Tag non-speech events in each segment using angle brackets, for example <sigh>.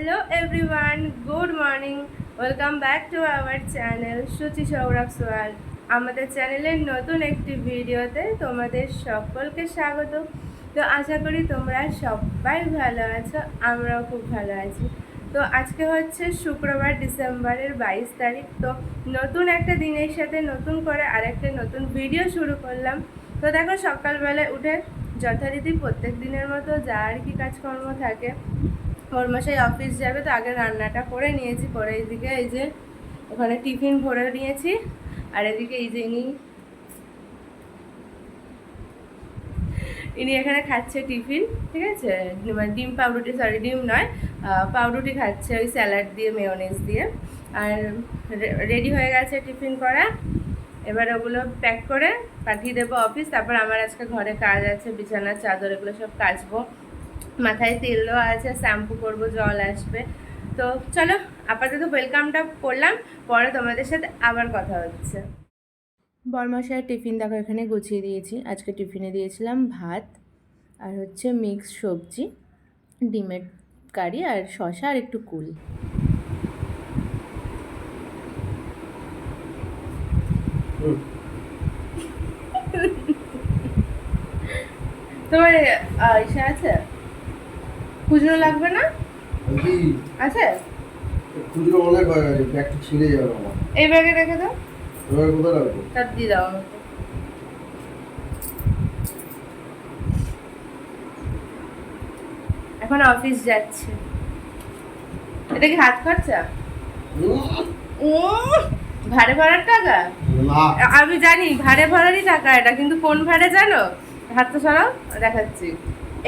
Hello everyone good morning welcome back to our channel Suchi Sourav সোয়াল আমাদের চ্যানেলের নতুন একটি ভিডিওতে তোমাদের সকলকে স্বাগত। তো আশা করি তোমরা সবাই ভালো আছো, আমরাও খুব ভালো আছি। তো আজকে হচ্ছে শুক্রবার, ডিসেম্বরের বাইশ তারিখ। তো নতুন একটা দিনের সাথে নতুন করে আরেকটা নতুন ভিডিও শুরু করলাম। তো দেখো সকালবেলায় উঠে যথারীতি প্রত্যেক দিনের মতো যা আর কি কাজকর্ম থাকে কর্মশাই অফিস যাবে, তো আগে রান্নাটা করে নিয়েছি করে এইদিকে এই যে ওখানে টিফিন ভরে নিয়েছি, আর এদিকে এই যে ইনি ইনি এখানে খাচ্ছে টিফিন, ঠিক আছে? মানে ডিম পাউরুটি সরি ডিম নয় পাউরুটি খাচ্ছে ওই স্যালাড দিয়ে মেয়োনেজ দিয়ে। আর রেডি হয়ে গেছে টিফিন করা। এবার ওগুলো প্যাক করে পাঠিয়ে দেবো অফিস তারপর আমার আজকে ঘরে কাজ আছে বিছানার চাদর, এগুলো সব কাচবো। মাথায় তেল দেওয়া আছে শ্যাম্পু করব জল আসবে। তো চলো আপাতত ওয়েলকামটা করলাম পরে তোমাদের সাথে আবার কথা হচ্ছে। বরমশার টিফিন দেখো এখানে গুছিয়ে দিয়েছি। আজকে টিফিনে দিয়েছিলাম ভাত আর হচ্ছে মিক্স সবজি ডিমের কারি আর শশা আর একটু কুল। তোমার ইসে আছে? খুচরো লাগবে না? আছে? খুচরো অনেক হয়ে গেছে ব্যাগটা ছিঁড়ে যাবে আমার। এই ব্যাগে রেখে দাও। এবার কোথায় রাখব? তার দিয়ে দাও আমাকে। এখন অফিস যাচ্ছে। এটা কি হাত খরচা? উম, ভাড়ে ভাড়ার টাকা? আমি জানি ভাড়ে ভাড়ারই টাকা এটা কিন্তু কোন ভাড়ে জানো? হাত তো সরাও দেখাচ্ছি।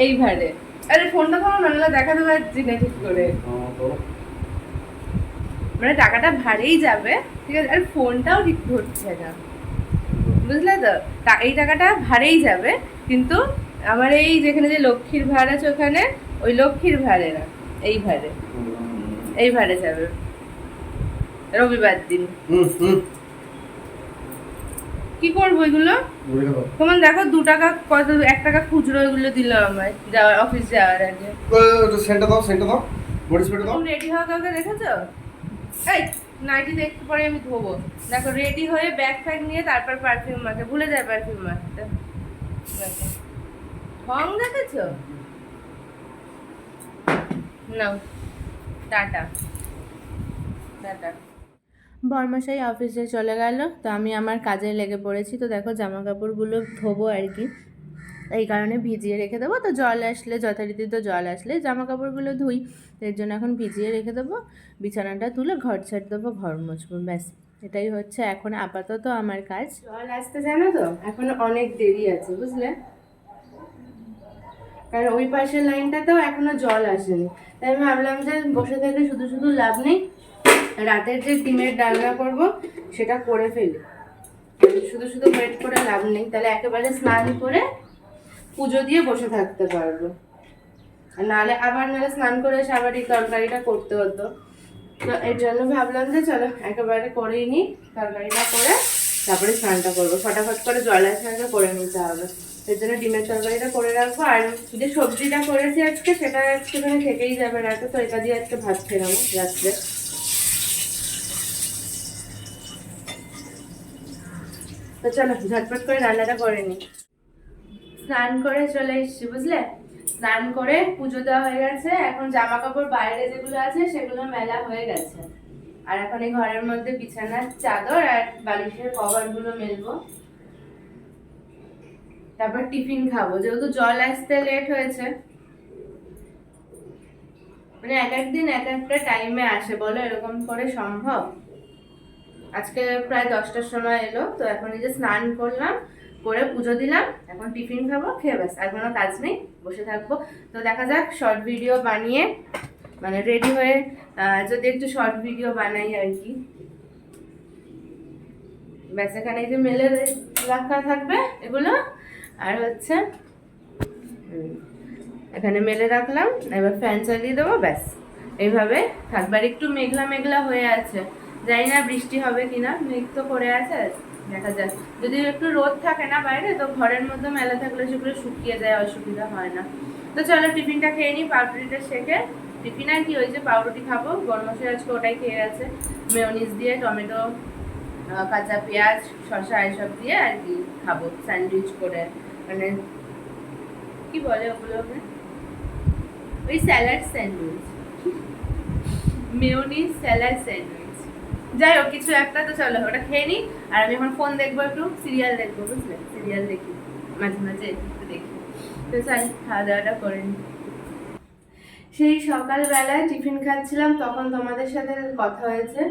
এই ভাড়ে। আরে ফোনটা তোমার নাহলে দেখাতে পারছি না ঠিক করে। মানে টাকাটা ভাড়েই যাবে, ঠিক আছে? আর ফোনটাও ঠিক ধরছে না। বুঝলে তো এই টাকাটা ভাড়েই যাবে, কিন্তু আমার এই যেখানে যে লক্ষ্মীর ভাড় আছে ওখানে, ওই লক্ষ্মীর ভাড়ে না, এই ভাড়ে। এই ভাড়ে যাবে। রবিবার দিন। হুম হুম। কি করব এগুলো? তোমার দেখো দু টাকা কত এক টাকা খুচরো এগুলো দিল আমায় যাওয়ার অফিস যাওয়ার আগে। সেন্টার দাও সেন্টার দাও মরিচ পেটে দাও। রেডি হওয়া কাউকে দেখেছ? এই নাইটি একটু পরে আমি ধোবো। দেখো রেডি হয়ে ব্যাগ ফ্যাগ নিয়ে তারপর পারফিউম মাখে ভুলে যায় পারফিউম মাখতে। ঢং দেখেছ? নাও টাটা। টাটা। বর্মাশাই অফিসে চলে গেল। তো আমি আমার কাজে লেগে পড়েছি। তো দেখো জামা কাপড়গুলো ধোবো আর কি। এই কারণে ভিজিয়ে রেখে দেবো। তো জল আসলে, যথারীতি তো জল আসলে জামা কাপড়গুলো ধুই। এর জন্য এখন ভিজিয়ে রেখে দেবো। বিছানাটা তুলে ঘর ছেড়ে দেবো, ঘর মুছবো, ব্যাস। এটাই হচ্ছে এখন আপাতত আমার কাজ। জল আসতে জানো তো? এখন অনেক দেরি আছে, বুঝলে? কারণ ওই পাশের লাইনটাতেও এখনও জল আসেনি। তাই আমি ভাবলাম যে বসে থেকে শুধু শুধু লাভ নেই। রাতের যে ডিমের ডালনা করব, সেটা করে ফেলি। শুধু শুধু ওয়েট করে লাভ নেই, তাহলে একেবারে স্নান করে পুজো দিয়ে বসে থাকতে পারব। নাহলে আবার নাহলে স্নান করে এসে আবার এই তরকারিটা করতে হতো। তো এর জন্য ভাবলাম যে চলো, একেবারে করেই নিই, তরকারিটা করে তারপরে স্নানটা করব। ফটাফট করে জল আসে আগে করে নিতে হবে। এর জন্য ডিমের তরকারিটা করে রাখব। আর যে সবজিটা করেছি আজকে, সেটা একটুখানি থেকেই যাবে রাতে তো এটা দিয়ে আজকে ভাত খেয়ে নেব রাত্রে। তো চলো, ঝটপট করে রান্নাটা করে নিই স্নান করে চলে এসেছি, বুঝলে? স্নান করে পুজো দেওয়া হয়ে গেছে। এখন জামা কাপড় বাইরে যেগুলো আছে, সেগুলো মেলা হয়ে গেছে। আর এখন এই ঘরের মধ্যে বিছানার চাদর আর বালিশের কভারগুলো মেলবো। তারপর টিফিন খাব। যেহেতু জল আসতে লেট হয়েছে। মানে এক একদিন এক একটা টাইমে আসে, বলো? এরকম করে সম্ভব? আজকে প্রায় দশটার সময় এলো, তো এখন এই যে স্নান করলাম, করে পুজো দিলাম, এখন টিফিন খাব, খেয়ে ব্যাস, আর কোনো কাজ নেই, বসে থাকব। তো দেখা যাক শর্ট ভিডিও বানিয়ে মানে রেডি হয়ে যদি একটু শর্ট ভিডিও বানাই আর কি। ব্যাস, এখানে যে মেলে রাখা থাকবে এগুলো, আর হচ্ছে এখানে মেলে রাখলাম, এবার ফ্যান চালিয়ে দেবো, ব্যাস, এইভাবে থাকবে। আর একটু মেঘলা মেঘলা হয়ে আছে। জানি না বৃষ্টি হবে কিনা, মেঘ তো করে আছে, দেখা যাক। যদি একটু রোদ থাকে না বাইরে, তো ঘরের মধ্যে মেলা থাকলে সেগুলো শুকিয়ে যায়, অসুবিধা হয় না। তো চলো টিফিনটা খেয়ে নিই পাউরুটিটা শেখে। টিফিন আর কি, ওই যে পাউরুটি খাব গরমশাই আজকে ওটাই খেয়ে গেছে। মেয়নিজ দিয়ে টমেটো কাঁচা পেঁয়াজ, শসা, এসব দিয়ে আর কি খাব, স্যান্ডউইচ করে। মানে কি বলে ওগুলোকে ওই salad sandwich. Mayonnaise salad sandwich. যাই হোক, কিছু একটা তো চলো, ওটা খেয়ে নিই আর আমি এখন ফোন দেখব একটু সিরিয়াল দেখব, বুঝলে? সিরিয়াল দেখি, মাঝে মাঝে একটু দেখি। তো চল, খাওয়া দাওয়াটা করে নিই সেই সকালবেলায় টিফিন খাচ্ছিলাম, তখন তোমাদের সাথে কথা হয়েছে।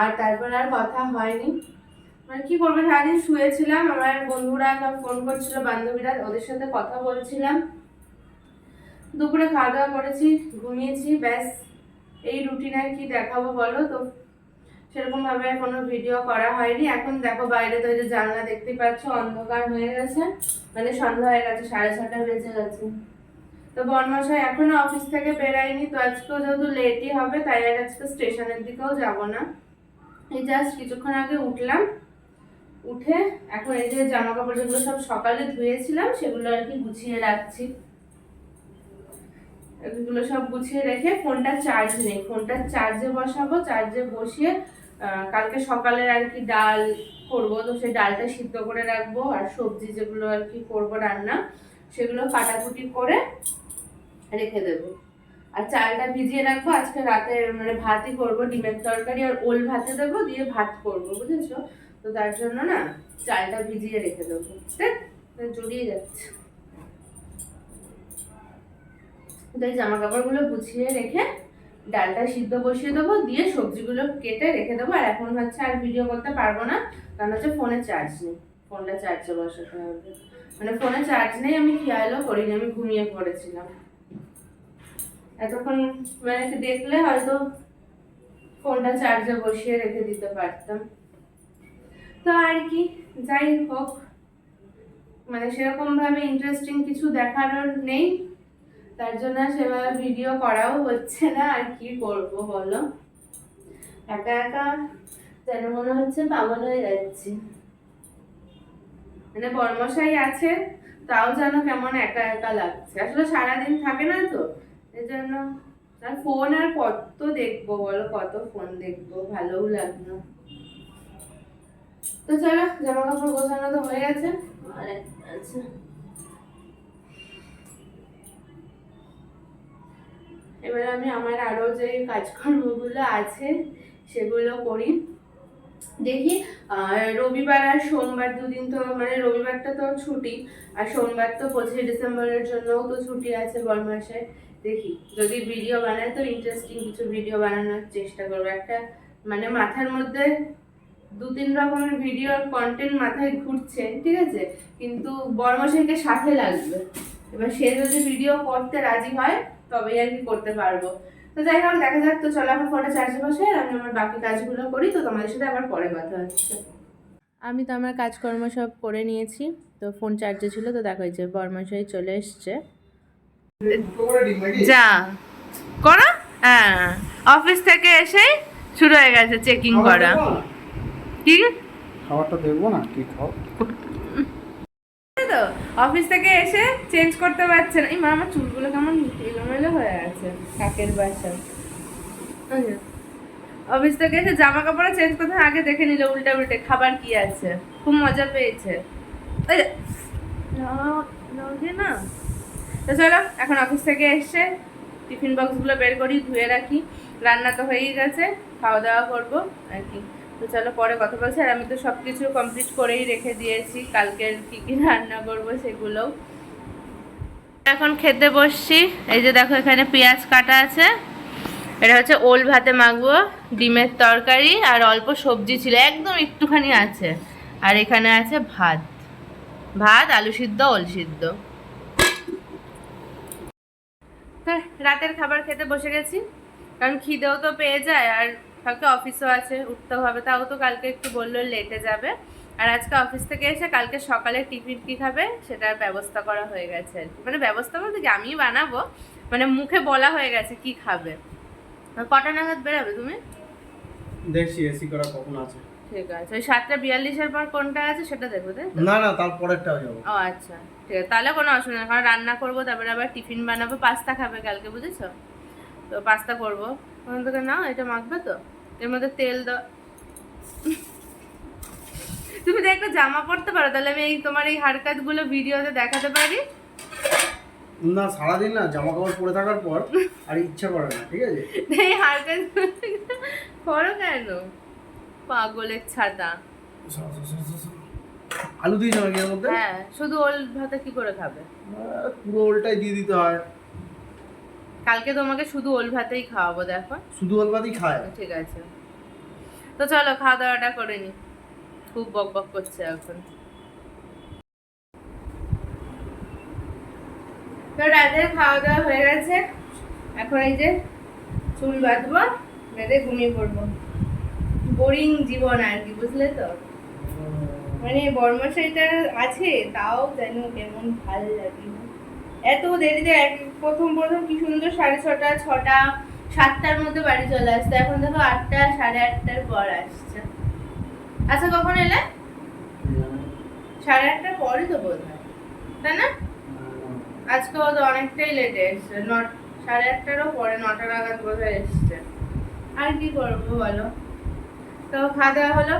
আর তারপর আর কথা হয়নি। মানে কি করব সারাদিন শুয়েছিলাম, আমার বন্ধুরা সব ফোন করছিল, বান্ধবীরা, ওদের সাথে কথা বলছিলাম। দুপুরে খাওয়া দাওয়া করেছি, ঘুমিয়েছি, ব্যাস। এই রুটিন আর কি দেখাবো বলো তো? সেরকম ভাবে কোনো ভিডিও করা হয়নি। এখন দেখো বাইরে তো যে জানলা দেখতে পাচ্ছ, অন্ধকার হয়ে গেছে। মানে সন্ধ্যা হয়ে গেছে, সাড়ে ছটা বেজে গেছে। তো বর্মশাই এখনও অফিস থেকে বেরায়নি, তো আজকেও যেহেতু লেটই হবে, তাই আর আজকে স্টেশনের দিকেও যাব না। এই জাস্ট কিছুক্ষণ আগে উঠলাম। উঠে এখন এই যে জামা কাপড় যেগুলো সব সকালে ধুয়েছিলাম, সেগুলো আর কি গুছিয়ে রাখছি। এগুলো সব গুছিয়ে রেখে ফোনটা চার্জ নেই। ফোনটা চার্জে বসাবো চার্জে বসিয়ে কালকে সকালে আর কি ডাল করব। তো সেই ডালটা সিদ্ধ করে রাখব আর সবজি যেগুলো আর কি করব রান্না, সেগুলো কাটাকুটি করে রেখে দেবো। আর চালটা ভিজিয়ে রাখব। আজকে রাতে মানে ভাতই করব, ডিমের তরকারি আর ওল ভাতে দেবো, দিয়ে ভাত করব, বুঝেছ? তো তার জন্য না চালটা ভিজিয়ে রেখে দেবো। জড়িয়ে যাচ্ছে। তো এই জামা কাপড়গুলো গুছিয়ে রেখে ডালটা সিদ্ধ বসিয়ে দেবো, দিয়ে সবজিগুলো কেটে রেখে দেবো। আর এখন হচ্ছে আর ভিডিও করতে পারব না, কারণ হচ্ছে ফোনে চার্জ নেই। ফোনটা চার্জে বসাতে হবে। মানে ফোনে চার্জ নেই, আমি খেয়ালও করিনি, আমি ঘুমিয়ে পড়েছিলাম। এতক্ষণ মানে দেখলে হয়তো ফোনটা চার্জে বসিয়ে রেখে দিতে পারতাম। তো আর কি, যাই হোক। মানে সেরকমভাবে ইন্টারেস্টিং কিছু দেখারও নেই। তার জন্য সেভাবে ভিডিও করাও হচ্ছে না, আর কি করব বলো? একা একা যেন মনে হচ্ছে পাগল হয়ে যাচ্ছি। মানে বর্মশাই আছে, তাও যেন কেমন একা একা লাগছে। আসলে সারাদিন থাকে না তো, এই জন্য আর ফোন আর কত দেখব বলো, কত ফোন দেখব, ভালোও লাগল। তো চলো জামা কাপড় গোছানো তো হয়ে গেছে, আর একটা এবার আমি আমার আরও যে কাজকর্মগুলো আছে, সেগুলো করি। দেখি রবিবার আর সোমবার দুদিন তো মানে রবিবারটা তো ছুটি, আর সোমবার তো পঁচিশে ডিসেম্বরের জন্যও তো ছুটি আছে বরমাসে। দেখি, যদি ভিডিও বানায় তো ইন্টারেস্টিং কিছু ভিডিও বানানোর চেষ্টা করব। একটা মানে মাথার মধ্যে দু তিন রকমের ভিডিওর কন্টেন্ট মাথায় ঘুরছে, ঠিক আছে? কিন্তু বর্মশাইকে সাথে লাগবে। এবার সে যদি ভিডিও করতে রাজি হয় তবেই আর কি করতে পারব। তো যাই হোক দেখা যাক। তো চলো এখন ফোনটা চার্জে বসে আর আমি আমার বাকি কাজগুলো করি। তো তোমাদের সাথে আবার পরে কথা হচ্ছে। আমি তো আমার কাজকর্ম সব করে নিয়েছি। তো ফোন চার্জে ছিল তো দেখো যে বর্মশাই চলে এসছে? যা। করো? হ্যাঁ। অফিস থেকে এসে শুরু হয়ে গেছে চেকিং করা। কি? খাবারটা দেখব না? কি খাও? তো? অফিস থেকে এসে চেঞ্জ করতে পারছে না। এই মা আমার চুলগুলো কেমন এলোমেলো হয়ে আছে কাকের বাসা। অফিস থেকে এসে জামা কাপড় চেঞ্জ করতে আগে দেখে নিল উল্টা উল্টে খাবার কি আছে? খুব মজা পেয়েছে। না? তো চলো এখন অফিস থেকে এসে টিফিন বক্সগুলো বের করি ধুয়ে রাখি। রান্না তো হয়েই গেছে খাওয়া দাওয়া করব আর কি। তো চলো পরে কথা বলছি। আর আমি তো সব কিছু কমপ্লিট করেই রেখে দিয়েছি। কালকের কী কী রান্না করব সেগুলোও। এখন খেতে বসছি। এই যে দেখো এখানে পেঁয়াজ কাটা আছে। এটা হচ্ছে ওল ভাতে মাখবো, ডিমের তরকারি আর অল্প সবজি ছিল, একদম একটুখানি আছে। আর এখানে আছে ভাত। ভাত, আলু সিদ্ধ, ওল সিদ্ধ। রাতের খাবার খেতে বসে গেছি। কারণ খিদেও তো পেয়ে যায়। আর কালকে অফিসও আছে উঠতে হবে। তাও তো কালকে একটু বলল লেটে যাবে। আর আজকে অফিস থেকে এসে কালকে সকালে টিফিন কি খাবে সেটার ব্যবস্থা করা হয়ে গেছে মানে ব্যবস্থা বলতে কি আমিই বানাবো মানে মুখে বলা হয়ে গেছে কি খাবে। কটা নাগাদ বেরাবে তুমি? দেখছি এসি করা কখন আছে। ঠিক আছে ওই সাতটা বিয়াল্লিশের পর কোনটা আছে সেটা দেখব তাই না না তারপরেরটাও যাব। ও আচ্ছা ঠিক আছে তাহলে কোনো অসুবিধা নেই কারণ রান্না করব তারপরে আবার টিফিন বানাবো পাস্তা খাবে কালকে বুঝেছ? তো পাস্তা করব। ওখান থেকে না এটা মাখবে তো? এর মধ্যে তেল দাও। তুমি তো একটা জামা পরতে পারো তাহলে আমি এই তোমার এই ভিডিওতে দেখাতে পারি। না সারাদিন না জামা কাপড় পরে থাকার পর আর ইচ্ছা করে না ঠিক আছে? <laughs> এই হারকাত করো কেন? পাগলের ছাতা। আলু নাকি এর মধ্যে? হ্যাঁ শুধু ওল ভাতে কি করে খাবে? পুরো ওলটাই দিয়ে দিতে হয়। কালকে তোমাকে শুধু ওল ভাতেই খাওয়াবো দেখো। শুধু ওল ভাতেই খায়? ঠিক আছে। তো চলো খাওয়া দাওয়াটা করে নি। খুব বক বক করছে এখন। তো রাতের খাওয়া দাওয়া হয়ে গেছে। এখন এই যে চুল বাঁধবো বেঁধে ঘুমিয়ে পড়ব। বোরিং জীবন আর কি বুঝলে তো? মানে বর্মশাইটা আছে তাও যেন কেমন ভালো লাগে। এত দেরিতে প্রথম প্রথম কি সুন্দর সাড়ে ছটা ছটা, সাতটার মধ্যে বাড়ি চলে আসতো। এখন দেখো আটটা, সাড়ে আটটার পর আসছে। আচ্ছা কখন এলে? সাড়ে আটটার পরই তো বোধ হয়। তাই না? আজকে ও তো অনেকটাই লেটে এসছে। নট, সাড়ে আটটারও পরে নটা নাগাদ বোধ হয় এসছে। আর কি করব বলো? তো খাওয়া দাওয়া হলো?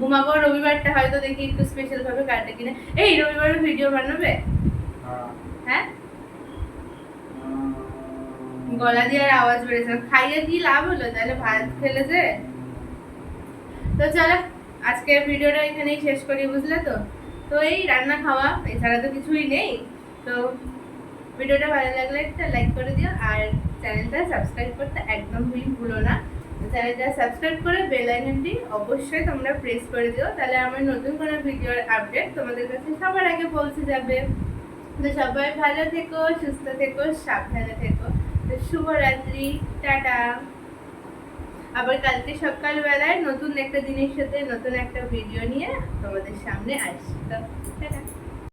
ঘুমাবো, রবিবারটা হয়তো দেখি একটু স্পেশাল ভাবে কাটে কিনা। এই রবিবারের ভিডিও বানাবে? হ্যাঁ। গলা দিয়ে আওয়াজ বেড়েছে। খাইয়ে কি লাভ হলো? তাহলে ভাত খেলে যে তো চলো, আজকের ভিডিওটা এখানেই শেষ করি, বুঝলে তো? তো এই রান্না খাওয়া, এছাড়া তো কিছুই নেই। তো ভিডিওটা ভালো লাগলে একটা লাইক করে দিও, আর চ্যানেলটা সাবস্ক্রাইব করতে একদম ভুলো না। চ্যানেলটা সাবস্ক্রাইব করে বেল আইকনটি অবশ্যই তোমরা প্রেস করে দিও। তাহলে আমার নতুন কোনো ভিডিওর আপডেট তোমাদের কাছে সবার আগে পৌঁছে যাবে। তো সবাই ভালো থেকো, সুস্থ থেকো, সাবধানে থেকো। তো শুভরাত্রি, টাটা। আবার কালকে সকালবেলায় নতুন একটা দিনের সাথে নতুন একটা ভিডিও নিয়ে তোমাদের সামনে আসছি। তো টাটা।